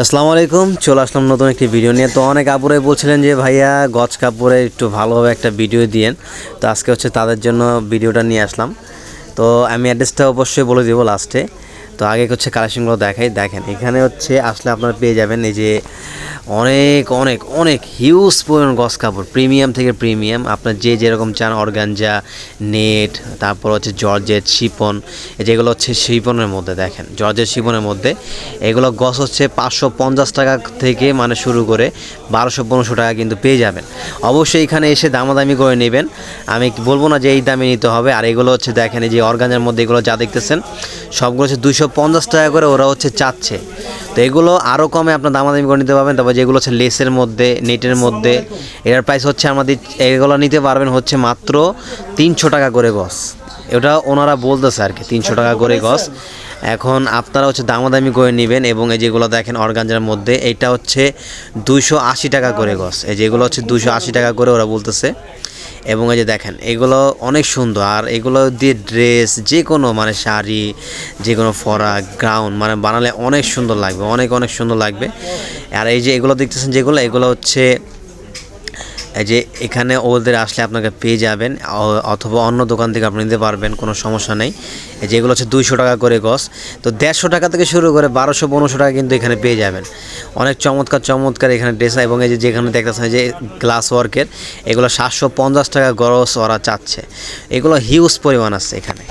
আসসালামু আলাইকুম, চলে আসলাম নতুন একটি ভিডিও নিয়ে। তো অনেক আপুরাই বলছিলেন যে, ভাইয়া গজ কাপড়ে একটু ভালোভাবে একটা ভিডিও দিয়েন। তো আজকে হচ্ছে তাদের জন্য ভিডিওটা নিয়ে আসলাম। তো আমি অ্যাড্রেসটা অবশ্যই বলে দিব লাস্টে তো আগে হচ্ছে কালেকশনগুলো দেখাই, দেখেন, এখানে হচ্ছে আসলে আপনারা পেয়ে যাবেন এই যে অনেক অনেক অনেক হিউজ পরিমাণ গস কাপড় প্রিমিয়াম থেকে প্রিমিয়াম আপনার যে যেরকম চান অর্গানজা নেট তারপর হচ্ছে জর্জেট শিপন যেগুলো হচ্ছে শিপনের মধ্যে দেখেন জর্জেট শিপনের মধ্যে। এগুলো গস হচ্ছে পাঁচশো পঞ্চাশ টাকা থেকে মানে শুরু করে বারোশো পনেরোশো টাকা কিন্তু পেয়ে যাবেন। অবশ্যই এখানে এসে দামাদামি করে নেবেন। আমি বলব না যে এই দামে নিতে হবে। আর এগুলো হচ্ছে দেখেন, এই যে অর্গানজার মধ্যে এগুলো যা দেখতেছেন, সবগুলো হচ্ছে দুইশো পঞ্চাশ টাকা করে ওরা হচ্ছে চাচ্ছে। তো এগুলো আরও কমে আপনার দামাদামি করে নিতে পারবেন। তারপর যেগুলো হচ্ছে লেসের মধ্যে, নেটের মধ্যে, এটার প্রাইস হচ্ছে আমাদের এগুলো নিতে পারবেন হচ্ছে মাত্র তিনশো টাকা করে গস এটা ওনারা বলতেছে আর কি, তিনশো টাকা করে গস এখন আপনারা হচ্ছে দামাদামি করে নেবেন এবং এই যেগুলো দেখেন অর্গানজার মধ্যে, এইটা হচ্ছে দুইশো আশি টাকা করে গস এই যেগুলো হচ্ছে দুশো আশি টাকা করে ওরা বলতেছে। এবং এই যে দেখেন, এগুলো অনেক সুন্দর। আর এগুলো দিয়ে ড্রেস যে কোনো মানে শাড়ি, যে কোনো ফরা গ্রাউন্ড মানে বানালে অনেক সুন্দর লাগবে, অনেক অনেক সুন্দর লাগবে। আর এই যে এগুলো দেখতেছেন যেগুলো, এগুলো হচ্ছে যে এখানে ওদের আসলে আপনাকে পেয়ে যাবেন অথবা অন্য দোকান থেকে আপনি নিতে পারবেন, কোনো সমস্যা নেই। যেগুলো হচ্ছে দুইশো টাকা করে গস তো দেড়শো টাকা থেকে শুরু করে বারোশো, পনেরোশো টাকা কিন্তু এখানে পেয়ে যাবেন। অনেক চমৎকার চমৎকার এখানে ড্রেস এবং এই যে যেখানে দেখতেছেন যে গ্লাস ওয়ার্কের এগুলো সাতশো পঞ্চাশ টাকা গরস ওরা চাচ্ছে। এগুলো হিউজ পরিমাণ আছে এখানে।